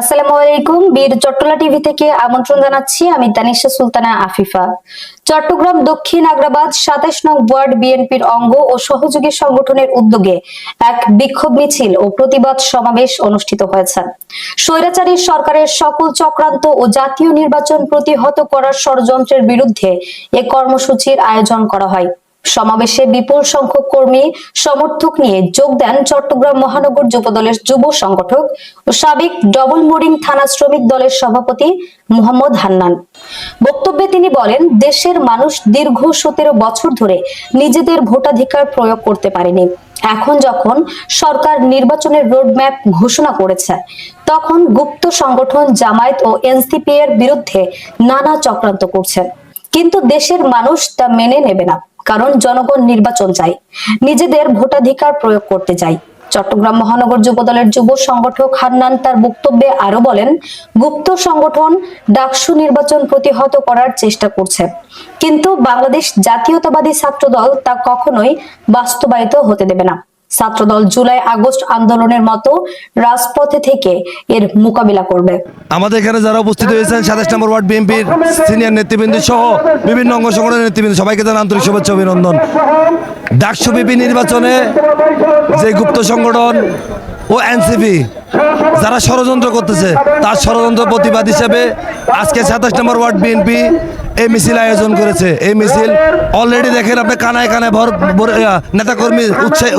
আসসালামু আলাইকুম, বীর চট্টলা টিভি থেকে আমন্ত্রণ জানাচ্ছি আমি সুলতানা আফিফা। চট্টগ্রাম দক্ষিণ আগ্রাবাদ সাতাশ নং ওয়ার্ড বিএনপির অঙ্গ ও সহযোগী সংগঠনের উদ্যোগে এক বিক্ষোভ মিছিল ও প্রতিবাদ সমাবেশ অনুষ্ঠিত হয়েছে। স্বৈরাচারী সরকারের সকল চক্রান্ত ও জাতীয় নির্বাচন প্রতিহত করার ষড়যন্ত্রের বিরুদ্ধে এ কর্মসূচির আয়োজন করা হয়। সমাবেশে বিপুল সংখ্যক কর্মী সমর্থক নিয়ে যোগ দেন চট্টগ্রাম মহানগর যুবদলের যুব সংগঠক ও সাবেক ডবল মোরিং থানা শ্রমিক দলের সভাপতি মোহাম্মদ হান্নান। বক্তব্যে তিনি বলেন, দেশের মানুষ দীর্ঘ সতেরো বছর ধরে নিজেদের ভোটাধিকার প্রয়োগ করতে পারেনি। এখন যখন সরকার নির্বাচনের রোডম্যাপ ঘোষণা করেছে, তখন গুপ্ত সংগঠন জামায়াত ও এনসিপি এর বিরুদ্ধে নানা চক্রান্ত করছে। কিন্তু দেশের মানুষ তা মেনে নেবে না। কারণ জনগণ নির্বাচন চাই নিজেদের ভোটাধিকার প্রয়োগ করতে চাই চট্টগ্রাম মহানগর যুব দলের যুব সংগঠক হান্নান তার বক্তব্যে আরও বলেন, গুপ্ত সংগঠন ডাকসু নির্বাচন প্রতিহত করার চেষ্টা করছে। কিন্তু বাংলাদেশ জাতীয়তাবাদী ছাত্রদল তা কখনোই বাস্তবায়িত হতে দেবে না। ছাত্রদল জুলাই আগস্ট আন্দোলনের মতো রাজপথে থেকে এর মোকাবিলা করবে। আমাদের এখানে যারা উপস্থিত হয়েছেন, সাতাশ নম্বর ওয়ার্ড বিএনপির সিনিয়র নেতৃবৃন্দ সহ বিভিন্ন অঙ্গ সংগঠনের নেতৃবৃন্দ, সবাইকে জানাই আন্তরিক শুভেচ্ছা অভিনন্দন। ডাকসু বিপি নির্বাচনে যে গুপ্ত সংগঠন ও এনসিপি, যারা ষড়যন্ত্র করতেছে, তার ষড়যন্ত্র প্রতিবাদ হিসেবে আজকে সাতাশ নম্বর ওয়ার্ড বিএনপি এই মিছিল আয়োজন করেছে। এই মিছিল অলরেডি দেখেন আপনি কানায় কানায় ভর নেতাকর্মী উৎসাহ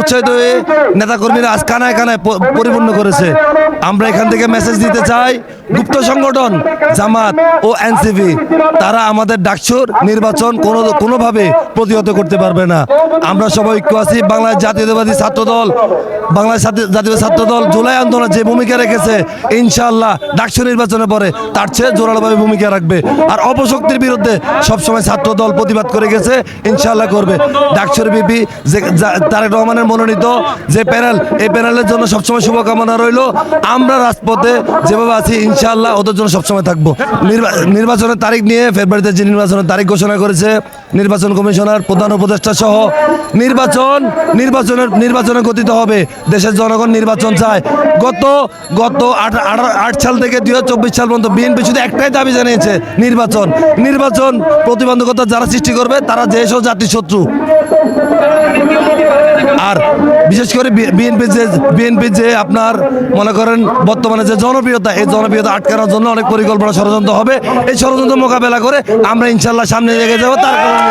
উৎসাহিত হয়ে নেতাকর্মীরা আজ কানায় কানায় পরিপূর্ণ করেছে। আমরা এখান থেকে মেসেজ দিতে চাই, গুপ্ত সংগঠন, জামাত ও এনসিপি, তারা আমাদের ডাকসুর নির্বাচন কোনো কোনোভাবে প্রতিহত করতে পারবে না। আমরা সবাই ঐক্য আছি বাংলাদেশ জাতীয়তাবাদী ছাত্র দল বাংলাদেশ জাতীয়- ছাত্র দল জুলাই আন্দোলনে যে ভূমিকা রেখেছে, ইনশাআল্লাহ ডাকসু নির্বাচনের পরে তার চেয়ে জোরালোভাবে ভূমিকা রাখবে। আর অপশক্তির বিরুদ্ধে সবসময় ছাত্র দল প্রতিবাদ করে গেছে, ইনশাআল্লাহ করবে। ডাকসুর বিপি যে তারেক রহমানের মনোনীত যে প্যানেল, এই প্যানেলের জন্য সবসময় শুভকামনা রইল। আমরা রাজপথে যেভাবে আছি, ইনশাআল্লাহ ওদের জন্য সবসময় থাকব। নির্বা- নির্বাচনের তারিখ নিয়ে ফেব্রুয়ারিতে যে নির্বাচনের তারিখ ঘোষণা করেছে, নির্বাচন কমিশনার, প্রধান উপদেষ্টা সহ নির্বাচন নির্বাচনের নির্বাচনে গতিতে হবে। দেশের জনগণ নির্বাচন চায়। গত গত আট সাল থেকে দুই সাল পর্যন্ত বিএনপি শুধু একটাই দাবি জানিয়েছে, নির্বাচন। নির্বাচন প্রতিবন্ধকতা যারা সৃষ্টি করবে, তারা দেশ ও জাতির শত্রু। আর বিশেষ করে বিএনপি যে বিএনপি যে আপনার মনে করেন বর্তমানে যে জনপ্রিয়তা, এই জনপ্রিয়তা আটকানোর জন্য অনেক পরিকল্পনা ষড়যন্ত্র হবে। এই ষড়যন্ত্র মোকাবেলা করে আমরা ইনশাল্লাহ সামনে এগিয়ে যাব, তার কারণে